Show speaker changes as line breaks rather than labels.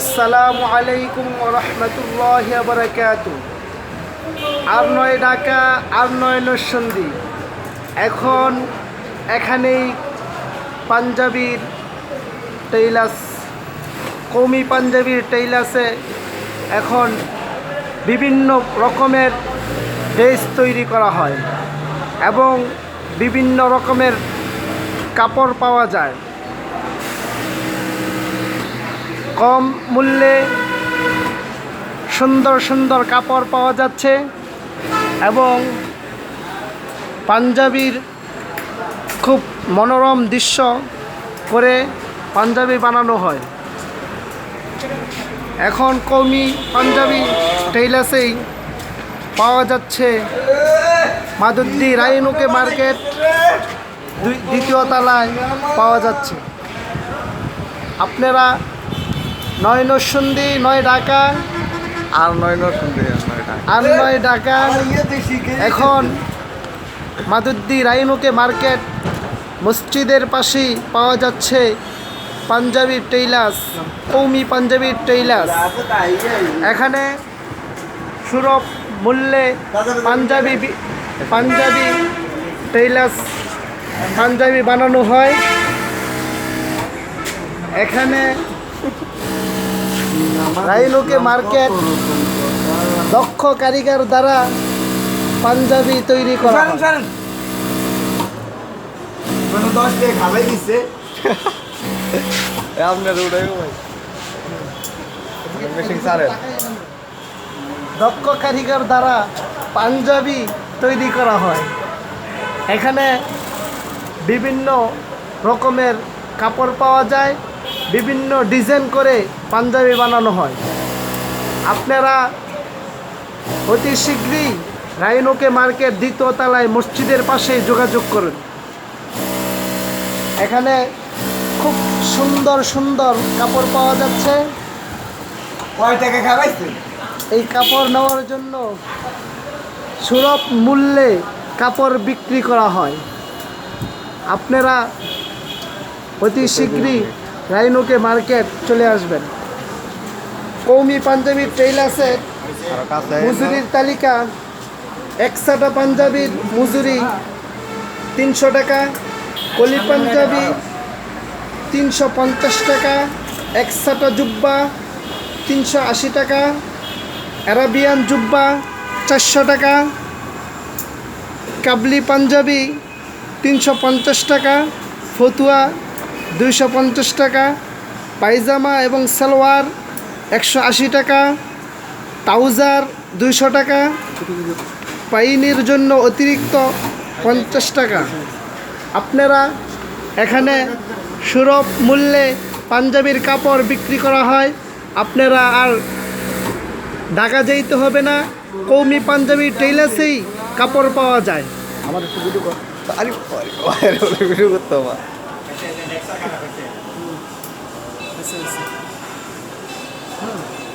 আসসালামু আলাইকুম রহমতুল্লাহ বরকাত আর নয় ঢাকা, আর নয় নরসন্দি এখন এখানেই পাঞ্জাবির টেইলাস কৌমি পাঞ্জাবির টেইলাসে এখন বিভিন্ন রকমের ড্রেস তৈরি করা হয় এবং বিভিন্ন রকমের কাপড় পাওয়া যায়। কম মূল্যে সুন্দর সুন্দর কাপড় পাওয়া যাচ্ছে এবং পাঞ্জাবির খুব মনোরম দৃশ্য করে পাঞ্জাবি বানানো হয়। এখন কৌমি পাঞ্জাবি টেইলার্সেই পাওয়া যাচ্ছে মাদুদ্দি রাইনুকে মার্কেট দ্বিতীয় তলায় পাওয়া যাচ্ছে। আপনারা নয় নরসন্দি নয় ঢাকা
আর নয় নয়টা
আর নয় ঢাকা এখন মাদুদ্দি রাইনুকে মার্কেট মসজিদের পাশেই পাওয়া যাচ্ছে পাঞ্জাবি টেইলার্স কৌমি পাঞ্জাবি টেইলার্স। এখানে সুরভ মূল্যে পাঞ্জাবি পাঞ্জাবি টেইলার্স পাঞ্জাবি বানানো হয়। এখানে রাইনুকে মার্কেট দক্ষ কারিগর দ্বারা পাঞ্জাবি তৈরি করা।
দশ টাকা খাবাই দিচ্ছে আপনার ভাই।
দক্ষ কারিগর দ্বারা পাঞ্জাবি তৈরি করা হয়। এখানে বিভিন্ন রকমের কাপড় পাওয়া যায়। বিভিন্ন ডিজাইন করে পাঞ্জাবি বানানো হয়। আপনারা অতি শীঘ্রই রাইনোকে মার্কেট দ্বিতীয় তলায় মসজিদের পাশে যোগাযোগ করুন। এখানে খুব সুন্দর সুন্দর কাপড় পাওয়া যাচ্ছে।
কয় টাকা খাবাইছে
এই কাপড় নেওয়ার জন্য সুলভ মূল্যে কাপড় বিক্রি করা হয়। আপনারা অতি শীঘ্রই রাইনুকে মার্কেট চলে আসবেন। কৌমি পাঞ্জাবির টেইলাসে
আর কাছে
মজুরির তালিকা। একশাটা পাঞ্জাবির মজুরি তিনশো টাকা, কলি পাঞ্জাবি তিনশো পঞ্চাশ টাকা একশাটা জুব্বা তিনশো আশি টাকা, অ্যারাবিয়ান জুব্বা চারশো টাকা, কাবলি পাঞ্জাবি তিনশো পঞ্চাশ টাকা, ফতুয়া দুইশো পঞ্চাশ টাকা, পায়জামা এবং সালোয়ার একশো আশি টাকা, ট্রাউজার দুইশো টাকা, পাইনির জন্য অতিরিক্ত পঞ্চাশ টাকা। আপনারা এখানে সুলভ মূল্যে পাঞ্জাবির কাপড় বিক্রি করা হয়। আপনারা আর ঢাকা যাইতে হবে না, কৌমি পাঞ্জাবি টেইলার্সেই কাপড় পাওয়া যায়।
আমার